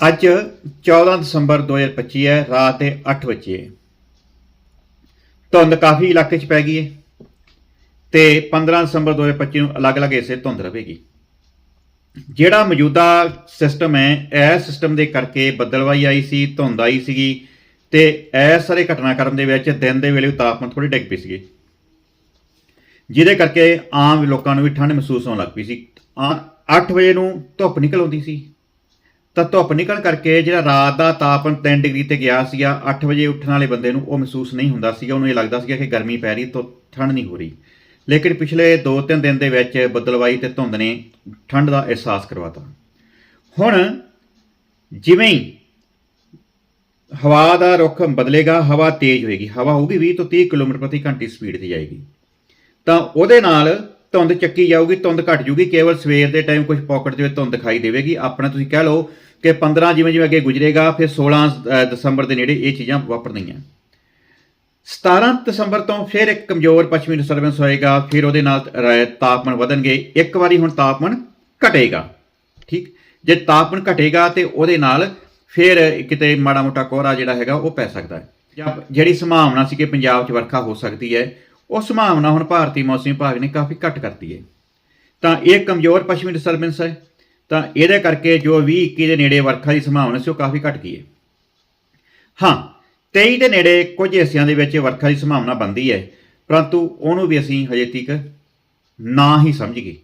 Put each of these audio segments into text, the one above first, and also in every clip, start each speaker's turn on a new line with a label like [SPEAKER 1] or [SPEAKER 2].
[SPEAKER 1] ਅੱਜ 14 ਦਸੰਬਰ 2025 ਹੈ, ਰਾਤ ਦੇ 8 ਵਜੇ। ਧੁੰਦ ਕਾਫੀ ਇਲਾਕੇ 'ਚ ਪੈ ਗਈ ਹੈ ਤੇ 15 ਦਸੰਬਰ 2025 ਨੂੰ ਅਲੱਗ-ਅਲੱਗ ਹਿੱਸੇ ਧੁੰਦ ਰਹੇਗੀ ਜਿਹੜਾ ਮੌਜੂਦਾ ਸਿਸਟਮ ਹੈ, ਇਹ ਸਿਸਟਮ ਦੇ ਕਰਕੇ ਬੱਦਲਵਾਈ ਆਈ ਸੀ, ਧੁੰਦ ਆਈ ਸੀਗੀ ਤੇ ਇਹ ਸਾਰੇ ਘਟਨਾਕ੍ਰਮ ਦੇ ਵਿੱਚ ਦਿਨ ਦੇ ਵੇਲੇ ਤਾਪਮਾਨ ਥੋੜੀ ਡਿੱਗ ਪਈ ਸੀਗੀ। ਜਿਹਦੇ ਕਰਕੇ ਆਮ ਲੋਕਾਂ ਨੂੰ ਵੀ ਠੰਡ ਮਹਿਸੂਸ ਹੋਣ ਲੱਗ ਪਈ ਸੀ। 8 ਵਜੇ ਨੂੰ ਧੁੱਪ ਨਿਕਲ ਆਉਂਦੀ ਸੀ। ਤਾਂ ਧੁੱਪ ਨਿਕਲਣ ਕਰਕੇ ਜਿਹੜਾ ਰਾਤ ਦਾ ਤਾਪਮਾਨ 3 ਡਿਗਰੀ ਤੇ ਗਿਆ ਸੀਗਾ 8 ਵਜੇ ਉੱਠਣ ਵਾਲੇ ਬੰਦੇ ਨੂੰ ਉਹ ਮਹਿਸੂਸ ਨਹੀਂ ਹੁੰਦਾ ਸੀਗਾ। ਉਹਨੂੰ ਇਹ ਲੱਗਦਾ ਸੀਗਾ ਕਿ ਗਰਮੀ ਪੈ ਰਹੀ ਤੋਂ ਠੰਡ ਨਹੀਂ ਹੋ ਰਹੀ। ਲੇਕਿਨ ਪਿਛਲੇ 2-3 ਦਿਨ ਦੇ ਵਿੱਚ ਬਦਲਵਾਈ ਤੇ ਧੁੰਦ ਨੇ ਠੰਡ ਦਾ ਅਹਿਸਾਸ ਕਰਵਾਤਾ। ਹੁਣ ਜਿਵੇਂ ਹੀ ਹਵਾ ਦਾ ਰੁਖ ਬਦਲੇਗਾ, ਹਵਾ ਤੇਜ਼ ਹੋਏਗੀ। ਹਵਾ ਹੋਊਗੀ 20 ਤੋਂ 30 ਕਿਲੋਮੀਟਰ ਪ੍ਰਤੀ ਘੰਟੇ ਸਪੀਡ ਤੇ ਜਾਏਗੀ। ਤਾਂ ਉਹਦੇ ਨਾਲ ਧੁੰਦ ਚੱਕੀ ਜਾਊਗੀ, ਧੁੰਦ ਘਟ ਜੂਗੀ। ਕੇਵਲ ਸਵੇਰ ਦੇ ਟਾਈਮ ਕੁਝ ਪਾਕਟ ਦੇ ਵਿੱਚ ਧੁੰਦ ਦਿਖਾਈ ਦੇਵੇਗੀ। ਆਪਣਾ ਤੁਸੀਂ ਕਹਿ ਲਓ ਕਿ 15 ਜਿਵੇਂ ਜਿਵੇਂ ਅੱਗੇ ਗੁਜ਼ਰੇਗਾ ਫਿਰ 16 ਅ, ਦਸੰਬਰ ਦੇ ਨੇੜੇ ਇਹ ਚੀਜ਼ਾਂ ਵਾਪਰਨੀਆਂ 17 ਦਸੰਬਰ ਤੋਂ ਫਿਰ ਇੱਕ ਕਮਜ਼ੋਰ ਪੱਛਮੀ ਡਿਸਟਰਬੈਂਸ ਹੋਏਗਾ ਫਿਰ ਉਹਦੇ ਨਾਲ ਤਾਪਮਾਨ ਵਧਣਗੇ। ਇੱਕ ਵਾਰੀ ਹੁਣ ਤਾਪਮਾਨ ਘਟੇਗਾ ਠੀਕ? ਜੇ ਤਾਪਮਾਨ ਘਟੇਗਾ ਤੇ ਉਹਦੇ ਨਾਲ ਫਿਰ ਕਿਤੇ ਮਾੜਾ ਮੋਟਾ ਕੋਹਰਾ ਜਿਹੜਾ ਹੈਗਾ ਉਹ ਪੈ ਸਕਦਾ ਹੈ। ਜਾਂ ਜਿਹੜੀ ਸੰਭਾਵਨਾ ਸੀ ਕਿ ਪੰਜਾਬ 'ਚ ਵਰਖਾ ਹੋ ਸਕਦੀ ਹੈ ਉਹ ਸੰਭਾਵਨਾ ਹੁਣ ਭਾਰਤੀ ਮੌਸਮ ਵਿਭਾਗ ਨੇ ਕਾਫੀ ਘੱਟ ਕਰਤੀ ਹੈ। ਤਾਂ ਇਹ ਕਮਜ਼ੋਰ ਪੱਛਮੀ ਡਿਸਟਰਬੈਂਸ ਹੈ। ਤਾਂ ਇਹਦੇ ਕਰਕੇ ਜੋ 20 21 ਦੇ ਨੇੜੇ ਵਰਖਾ ਦੀ ਸੰਭਾਵਨਾ ਸੀ ਉਹ ਕਾਫੀ ਘਟ ਗਈ ਹੈ। ਹਾਂ 23 ਦੇ ਨੇੜੇ ਕੁਝ ਹਿੱਸਿਆਂ ਦੇ ਵਿੱਚ ਵਰਖਾ ਦੀ ਸੰਭਾਵਨਾ ਬਣਦੀ ਹੈ, ਪਰੰਤੂ ਉਹਨੂੰ ਵੀ ਅਸੀਂ ਹਜੇ ਤੱਕ ਨਾ ਹੀ ਸਮਝ ਗਏ।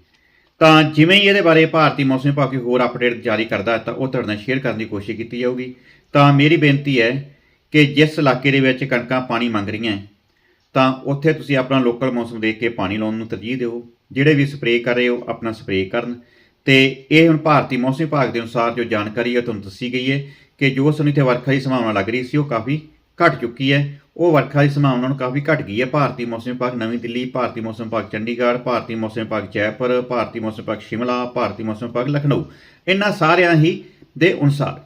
[SPEAKER 1] ਤਾਂ ਜਿਵੇਂ ਹੀ ਇਹਦੇ ਬਾਰੇ ਭਾਰਤੀ ਮੌਸਮ ਵਿਭਾਗ ਕੋਈ ਹੋਰ ਅਪਡੇਟ ਜਾਰੀ ਕਰਦਾ ਤਾਂ ਉਹ ਤੁਹਾਡੇ ਨਾਲ ਸ਼ੇਅਰ ਕਰਨ ਦੀ ਕੋਸ਼ਿਸ਼ ਕੀਤੀ ਜਾਊਗੀ। ਤਾਂ ਮੇਰੀ ਬੇਨਤੀ ਹੈ ਕਿ ਜਿਸ ਇਲਾਕੇ ਦੇ ਵਿੱਚ ਕਣਕਾਂ ਪਾਣੀ ਮੰਗ ਰਹੀਆਂ ਤਾਂ ਉੱਥੇ ਤੁਸੀਂ ਆਪਣਾ ਲੋਕਲ ਮੌਸਮ ਦੇਖ ਕੇ ਪਾਣੀ ਲਾਉਣ ਨੂੰ ਤਰਜੀਹ ਦਿਓ। ਜਿਹੜੇ ਵੀ ਸਪਰੇਅ ਕਰ ਰਹੇ ਹੋ, ਆਪਣਾ ਸਪਰੇਅ ਕਰਨ। ਤੇ ਇਹ ਹੁਣ ਭਾਰਤੀ ਮੌਸਮ ਵਿਭਾਗ ਦੇ ਅਨੁਸਾਰ ਜੋ ਜਾਣਕਾਰੀ ਹੈ ਤੁਹਾਨੂੰ ਦੱਸੀ ਗਈ ਹੈ ਕਿ ਜੋ ਸਾਨੂੰ ਇੱਥੇ ਵਰਖਾ ਦੀ ਸੰਭਾਵਨਾ ਲੱਗ ਰਹੀ ਸੀ ਉਹ ਕਾਫੀ ਘਟ ਚੁੱਕੀ ਹੈ। ਉਹ ਵਰਖਾ ਦੀ ਸੰਭਾਵਨਾ ਨੂੰ ਕਾਫੀ ਘਟ ਗਈ ਹੈ। ਭਾਰਤੀ ਮੌਸਮ ਵਿਭਾਗ ਨਵੀਂ ਦਿੱਲੀ, ਭਾਰਤੀ ਮੌਸਮ ਵਿਭਾਗ ਚੰਡੀਗੜ੍ਹ, ਭਾਰਤੀ ਮੌਸਮ ਵਿਭਾਗ ਜੈਪੁਰ, ਭਾਰਤੀ ਮੌਸਮ ਵਿਭਾਗ ਸ਼ਿਮਲਾ, ਭਾਰਤੀ ਮੌਸਮ ਵਿਭਾਗ ਲਖਨਊ। ਇਹਨਾਂ ਸਾਰਿਆਂ ਹੀ ਦੇ ਅਨੁਸਾਰ